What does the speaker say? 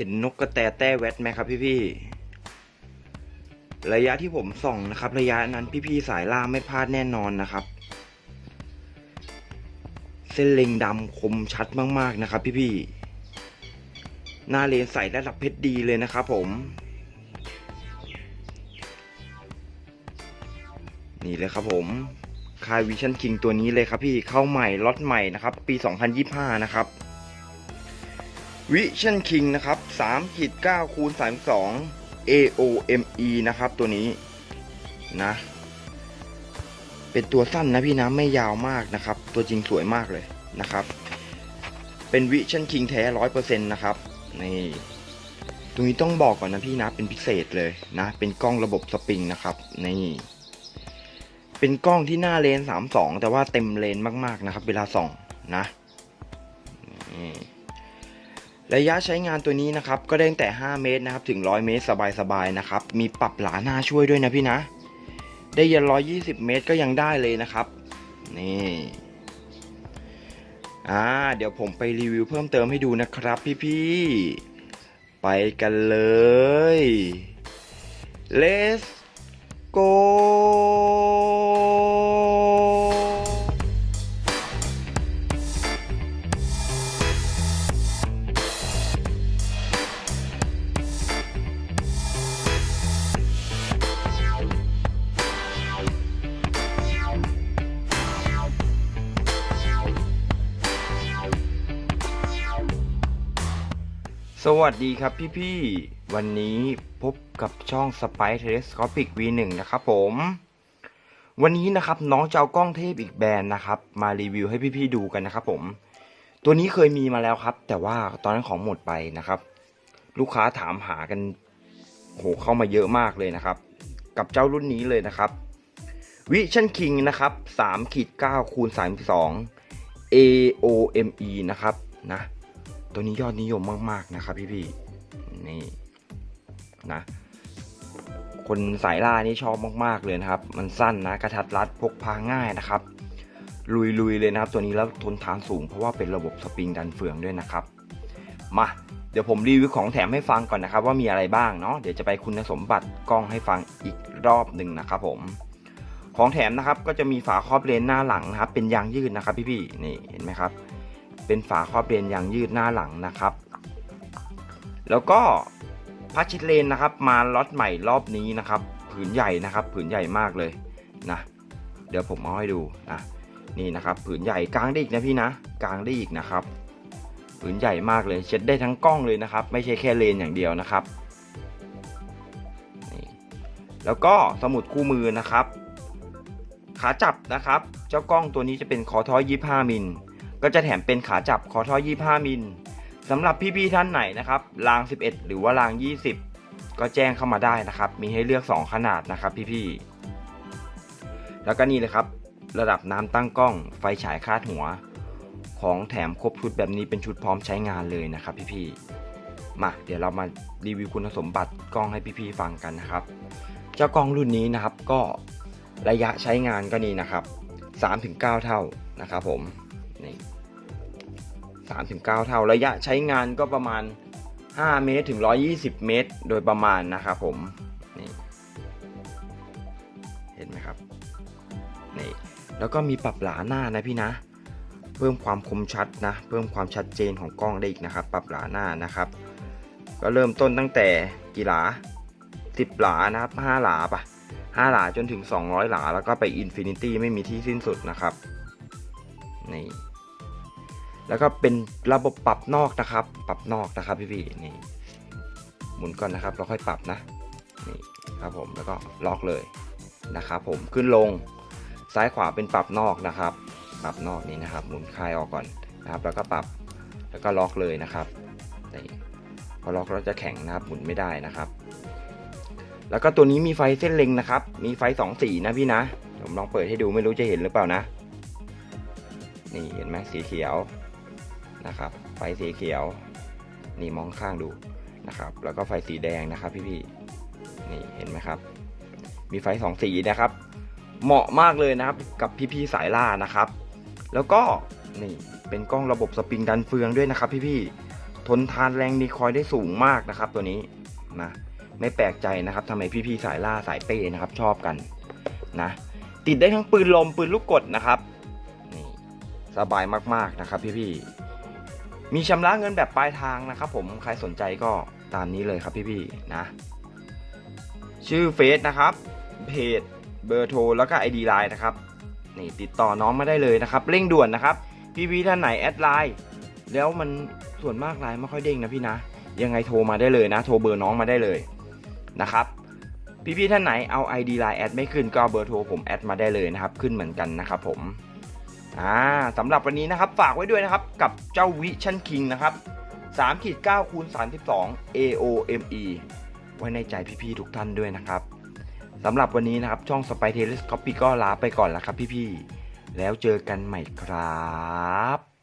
เห็นนกกระแตแต้แวดไหมครับพี่พี่ๆ ระยะที่ผมส่องนะครับ ระยะนั้นพี่พี่ๆสายล่าไม่พลาดแน่นอนนะครับ เส้นเล็งดำคมชัดมากๆนะครับพี่พี่ๆ หน้าเลนใส่ระดับเพชรดีเลยนะครับผมนี่เลยครับผมคายวิชั่นคิงตัวนี้เลยครับพี่เข้าใหม่ล็อตใหม่นะครับ ปี 2025 นะครับ วิชั่นคิงนะครับ3ขีด9คูณ32 AOME นะครับตัวนี้นะ เป็นตัวสั้นนะพี่นะไม่ยาวมากนะครับ ตัวจริงสวยมากเลยนะครับ เป็นวิชั่นคิงแท้ร้อยเปอร์เซ็นต์นะครับนี่ตรงนี้ต้องบอกก่อนนะพี่นะเป็นพิเศษเลยนะ เป็นกล้องระบบสปริงนะครับนี่เป็นกล้องที่หน้าเลน32แต่ว่าเต็มเลนมากๆนะครับ เวลาส่องนะนี่ ระยะใช้งานตัวนี้นะครับก็ได้ตั้งแต่ 5 เมตรนะครับถึง 100 เมตรสบายๆนะครับมีปรับหลาหน้าช่วยด้วยนะพี่นะ ได้ยัน120 เมตรก็ยังได้เลยนะครับนี่อ่าเดี๋ยวผมไปรีวิวเพิ่มเติมให้ดูนะครับพี่ๆไปกันเลย Let's go วัสดีครับพี่ๆ วันนี้พบกับช่อง Spy Telescopic V1 นะครับผม วันนี้นะครับน้องจะเอากล้องเทพอีกแบรนด์นะครับ มารีวิวให้พี่ๆดูกันนะครับผม ตัวนี้เคยมีมาแล้วครับ แต่ว่าตอนนั้นของหมดไปนะครับ ลูกค้าถามหากันโหเข้ามาเยอะมากเลยนะครับ กับเจ้ารุ่นนี้เลยนะครับ Vision King นะครับ3ขีด9คูณ32 AOME นะครับนะ ตัวนี้ยอดนิยมมาก ๆ นะครับพี่ๆนี่นะ คนสายล่านี่ชอบมาก ๆ เลยนะครับ มันสั้นนะกระทัดรัดพกพาง่ายนะครับ ลุย ๆ เลยนะครับ ตัวนี้แล้วทนทานสูงเพราะว่าเป็นระบบสปริงดันเฟืองด้วยนะครับ มาเดี๋ยวผมรีวิวของแถมให้ฟังก่อนนะครับ ว่ามีอะไรบ้างเนาะเดี๋ยวจะไปคุณสมบัติกล้องให้ฟังอีกรอบหนึ่งนะครับผมของแถมนะครับก็จะมีฝาครอบเลนหน้าหลังนะครับ เป็นยางยืดนะครับพี่ๆนี่เห็นไหมครับ เป็นฝาครอบเลนยางยืดหน้าหลังนะครับ แล้วก็พัชชิดเลนนะครับ มาล็อตใหม่รอบนี้นะครับ ผืนใหญ่นะครับ ผืนใหญ่มากเลยนะเดี๋ยวผมเอาให้ดูนะนี่นะครับ ผืนใหญ่กลางได้อีกนะพี่นะกลางได้อีกนะครับ ผืนใหญ่มากเลยเช็ดได้ทั้งกล้องเลยนะครับ ไม่ใช่แค่เลนอย่างเดียวนะครับนี่แล้วก็สมุดคู่มือนะครับ ขาจับนะครับ เจ้ากล้องตัวนี้จะเป็นคอท้อย25มิล ก็จะแถมเป็นขาจับคอท่อ 25 มิลสำหรับพี่ๆท่านไหนนะครับราง 11 หรือว่าราง 20 ก็แจ้งเข้ามาได้นะครับ มีให้เลือก 2 ขนาดนะครับพี่ๆแล้วก็นี่เลยครับ ระดับน้ำตั้งกล้องไฟฉายคาดหัว ของแถมครบชุดแบบนี้เป็นชุดพร้อมใช้งานเลยนะครับพี่ๆมาเดี๋ยวเรามารีวิวคุณสมบัติกล้องให้พี่ๆฟังกันนะครับ เจ้ากล้องรุ่นนี้นะครับก็ระยะใช้งานก็นี่นะครับ 3-9 เท่านะครับผม นี่สามถึงเก้าเท่าระยะใช้งานก็ประมาณ 5 เมตรถึง 120 เมตร โดยประมาณนะครับผมนี่เห็นไหมครับนี่แล้วก็มีปรับหลาหน้านะพี่นะ เพิ่มความคมชัดนะ เพิ่มความชัดเจนของกล้องได้อีกนะครับ ปรับหลาหน้านะครับ ก็เริ่มต้นตั้งแต่กี่หลา 10 หลานะครับ 5 หลาปะ5หลาจนถึง 200 หลา แล้วก็ไปอินฟินิตี้ไม่มีที่สิ้นสุดนะครับ นี่แล้วก็เป็นระบบปรับนอกนะครับ ปรับนอกนะครับพี่พี่นี่หมุนก่อนนะครับเราค่อยปรับนะนี่ครับผมแล้วก็ล็อกเลยนะครับผมขึ้นลงซ้ายขวาเป็นปรับนอกนะครับ ปรับนอกนี้นะครับ หมุนคลายออกก่อนนะครับ แล้วก็ปรับแล้วก็ล็อกเลยนะครับนี่พอล็อกแล้วจะแข็งนะครับหมุนไม่ได้นะครับ แล้วก็ตัวนี้มีไฟเส้นเล็งนะครับ มีไฟสองสีนะพี่นะผมลองเปิดให้ดูไม่รู้จะเห็นหรือเปล่านะ นี่เห็นไหมสีเขียวนะครับ ไฟสีเขียว นี่มองข้างดูนะครับ แล้วก็ไฟสีแดงนะครับพี่ๆนี่เห็นไหมครับ มีไฟสองสีนะครับ เหมาะมากเลยนะครับกับพี่ๆสายล่านะครับ แล้วก็นี่เป็นกล้องระบบสปริงดันเฟืองด้วยนะครับพี่ๆทนทานแรงดีคอยได้สูงมากนะครับ ตัวนี้นะไม่แปลกใจนะครับทำไมพี่ๆสายล่าสายเป้นะครับ ชอบกันนะติดได้ทั้งปืนลมปืนลูกกดนะครับ สบายมากๆนะครับพี่ๆมีชำระเงินแบบปลายทางนะครับ ผมใครสนใจก็ตามนี้เลยครับพี่ๆนะ ชื่อเฟซนะครับเพจเบอร์โทรแล้วก็ ID ไลน์นะครับนี่ติดต่อน้องมาได้เลยนะครับ เร่งด่วนนะครับ พี่พี่ๆท่านไหนแอดไลน์แล้วมันส่วนมากไลน์ไม่ค่อยเด้งนะพี่นะ ยังไงโทรมาได้เลยนะ โทรเบอร์น้องมาได้เลยนะครับ พี่พี่ๆท่านไหนเอา ID ไลน์แอดไม่ขึ้นก็เบอร์โทรผมแอดมาได้เลยนะครับ ขึ้นเหมือนกันนะครับผม อ่าสำหรับวันนี้นะครับฝากไว้ด้วยนะครับ กับเจ้าวิชั่นคิงนะครับ3ขีด9คูณ32 AOME ไว้ในใจพี่ๆทุกท่านด้วยนะครับสำหรับวันนี้นะครับ ช่องสไปเทเลสคอปปี้ก็ลาไปก่อนแล้วครับพี่ๆ แล้วเจอกันใหม่ครับ